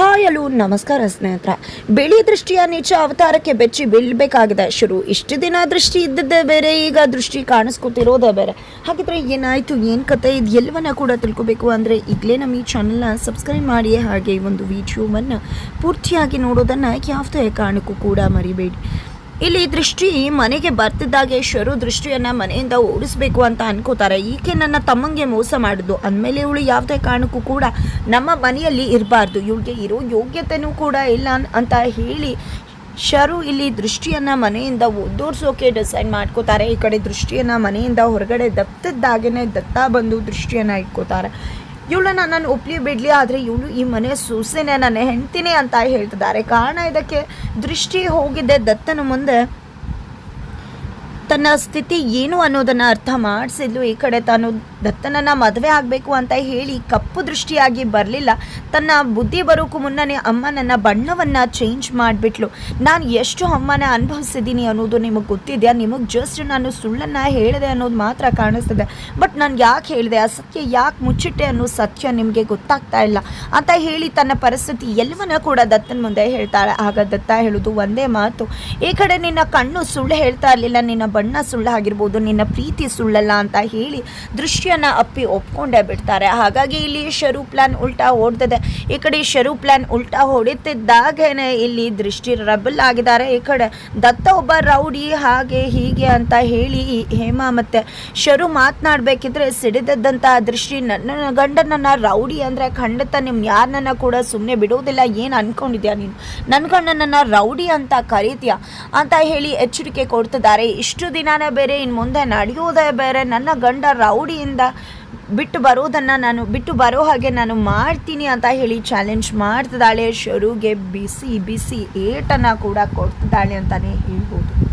Hi hello ನಮಸ್ಕಾರ ಸ್ನೇಹಿತರ. ಬಿಳಿ ದೃಷ್ಟಿಯ ನೀಚ ಅವತಾರಕ್ಕೆ ಬೆಚ್ಚಿ ಬೀಳ್ಬೇಕಾಗಿದೆ. ಶುರು ಇಷ್ಟು ದಿನ ದೃಷ್ಟಿ ಇದ್ದದ್ದೇ ಬೇರೆ, ಈಗ ದೃಷ್ಟಿ ಕಾಣಿಸ್ಕೊತಿರೋದೇ ಬೇರೆ. ಹಾಗಿದ್ರೆ ಏನಾಯಿತು, ಏನು ಕತೆ ಇದು ಎಲ್ಲವನ್ನ ಕೂಡ ತಿಳ್ಕೊಬೇಕು ಅಂದರೆ ಈಗಲೇ ನಮ್ಮ ಈ ಚಾನಲ್ನ ಸಬ್ಸ್ಕ್ರೈಬ್ ಮಾಡಿ ಹಾಗೆ ಈ ಒಂದು ವಿಡಿಯೋವನ್ನು ಪೂರ್ತಿಯಾಗಿ ನೋಡೋದನ್ನು ಯಾವುದೇ ಕಾರಣಕ್ಕೂ ಕೂಡ ಮರಿಬೇಡಿ. ಇಲ್ಲಿ ದೃಷ್ಟಿ ಮನೆಗೆ ಬರ್ತಿದ್ದಾಗೆ ಶರು ದೃಷ್ಟಿಯನ್ನ ಮನೆಯಿಂದ ಓಡಿಸ್ಬೇಕು ಅಂತ ಅನ್ಕೋತಾರೆ. ಈಕೆ ನನ್ನ ತಮ್ಮಂಗೆ ಮೋಸ ಮಾಡಿದ್ದು. ಅಂದಮೇಲೆ ಇವಳು ಯಾವುದೇ ಕಾರಣಕ್ಕೂ ಕೂಡ ನಮ್ಮ ಮನೆಯಲ್ಲಿ ಇರಬಾರ್ದು. ಇವಳಿಗೆ ಇರೋ ಯೋಗ್ಯತೆನೂ ಕೂಡ ಇಲ್ಲ ಅಂತ ಹೇಳಿ ಶರು ಇಲ್ಲಿ ದೃಷ್ಟಿಯನ್ನ ಮನೆಯಿಂದ ಒದ್ದೋರ್ಸೋಕೆ ಡಿಸೈಡ್ ಮಾಡ್ಕೋತಾರೆ. ಈ ಕಡೆ ದೃಷ್ಟಿಯನ್ನ ಮನೆಯಿಂದ ಹೊರಗಡೆ ದತ್ತದ್ದಾಗೇನೆ ದತ್ತ ಬಂದು ದೃಷ್ಟಿಯನ್ನ ಇಟ್ಕೋತಾರೆ. ಇವಳನ್ನ ನಾನು ಒಪ್ಲಿ ಬಿಡ್ಲಿ, ಆದರೆ ಇವಳು ಈ ಮನೆ ಸೊಸೆನೆ, ನನ್ನ ಹೆಂಡ್ತೀನಿ ಅಂತ ಹೇಳ್ತಿದ್ದಾರೆ. ಕಾರಣ ಇದಕ್ಕೆ ದೃಷ್ಟಿ ಹೋಗಿದ್ದೆ ದತ್ತನ ಮುಂದೆ. ತನ್ನ ಸ್ಥಿತಿ ಏನು ಅನ್ನೋದನ್ನು ಅರ್ಥ ಮಾಡಿಸಿದ್ಲು. ಈ ಕಡೆ ತಾನು ದತ್ತನನ್ನ ಮದುವೆ ಆಗಬೇಕು ಅಂತ ಹೇಳಿ ಕಪ್ಪು ದೃಷ್ಟಿಯಾಗಿ ಬರಲಿಲ್ಲ. ತನ್ನ ಬುದ್ಧಿ ಬರೋಕ್ಕೂ ಮುನ್ನನೇ ಅಮ್ಮ ನನ್ನ ಬಣ್ಣವನ್ನು ಚೇಂಜ್ ಮಾಡಿಬಿಟ್ಲು. ನಾನು ಎಷ್ಟು ಅಮ್ಮನ ಅನುಭವಿಸಿದ್ದೀನಿ ಅನ್ನೋದು ನಿಮಗೆ ಗೊತ್ತಿದೆಯಾ? ನಿಮಗೆ ಜಸ್ಟ್ ನಾನು ಸುಳ್ಳನ್ನು ಹೇಳಿದೆ ಅನ್ನೋದು ಮಾತ್ರ ಕಾಣಿಸ್ತದೆ. ಬಟ್ ನಾನು ಯಾಕೆ ಹೇಳಿದೆ? ಆ ಸತ್ಯ ಯಾಕೆ ಮುಚ್ಚಿಟ್ಟೆ ಅನ್ನೋ ಸತ್ಯ ನಿಮಗೆ ಗೊತ್ತಾಗ್ತಾ ಇಲ್ಲ. ಅಂತ ಹೇಳಿ ತನ್ನ ಪರಿಸ್ಥಿತಿ ಎಲ್ಲವನ್ನ ಕೂಡ ದತ್ತನ ಮುಂದೆ ಹೇಳ್ತಾಳೆ ಆಗ ದತ್ತ ಹೇಳೋದು ಒಂದೇ ಮಾತು. ಈ ಕಡೆ ನಿನ್ನ ಕಣ್ಣು ಸುಳ್ಳು ಹೇಳ್ತಾ ಇರಲಿಲ್ಲ, ನಿನ್ನ ಬಣ್ಣ ಸುಳ್ಳಾಗಿರ್ಬೋದು, ನಿನ್ನ ಪ್ರೀತಿ ಸುಳ್ಳಲ್ಲ ಅಂತ ಹೇಳಿ ದೃಶ್ಯನ ಅಪ್ಪಿ ಒಪ್ಕೊಂಡೇ ಬಿಡ್ತಾರೆ. ಹಾಗಾಗಿ ಇಲ್ಲಿ ಶರು ಪ್ಲಾನ್ ಉಲ್ಟಾ ಓಡ್ತದೆ. ಈ ಕಡೆ ಶರು ಪ್ಲಾನ್ ಉಲ್ಟಾ ಹೊಡಿತಿದ್ದಾಗೇನೆ ಇಲ್ಲಿ ದೃಷ್ಟಿ ರಬಲ್ ಆಗಿದ್ದಾರೆ. ಈ ಕಡೆ ದತ್ತ ಒಬ್ಬ ರೌಡಿ ಹಾಗೆ ಹೀಗೆ ಅಂತ ಹೇಳಿ ಹೇಮಾ ಮತ್ತೆ ಶರು ಮಾತನಾಡ್ಬೇಕಿದ್ರೆ ಸಿಡಿದದ್ದಂತ ದೃಷ್ಟಿ ನನ್ನ ಗಂಡನನ್ನ ರೌಡಿ ಅಂದ್ರೆ ಖಂಡಿತ ನಿಮ್ ಯಾರನ್ನ ಕೂಡ ಸುಮ್ಮನೆ ಬಿಡೋದಿಲ್ಲ. ಏನು ಅನ್ಕೊಂಡಿದ್ಯಾ ನೀನು? ನನ್ನ ಗಂಡನನ್ನ ರೌಡಿ ಅಂತ ಕರೀತೀಯ ಅಂತ ಹೇಳಿ ಎಚ್ಚರಿಕೆ ಕೊಡ್ತಿದ್ದಾರೆ. ಇಷ್ಟು ದಿನಾನೇ ಬೇರೆ ಇನ್ನು ಮುಂದೆ ನಡೆಯೋದೇ ಬೇರೆ. ನನ್ನ ಗಂಡ ರೌಡಿಯಿಂದ ಬಿಟ್ಟು ಬರೋದನ್ನು ನಾನು, ಬಿಟ್ಟು ಬರೋ ಹಾಗೆ ನಾನು ಮಾಡ್ತೀನಿ ಅಂತ ಹೇಳಿ ಚಾಲೆಂಜ್ ಮಾಡ್ತಿದ್ದಾಳೆ. ಶರುಗೆ ಬಿಸಿ ಬಿಸಿ ಏಟನ್ನು ಕೂಡ ಕೊಡ್ತಿದ್ದಾಳೆ ಅಂತಲೇ ಹೇಳ್ಬೋದು.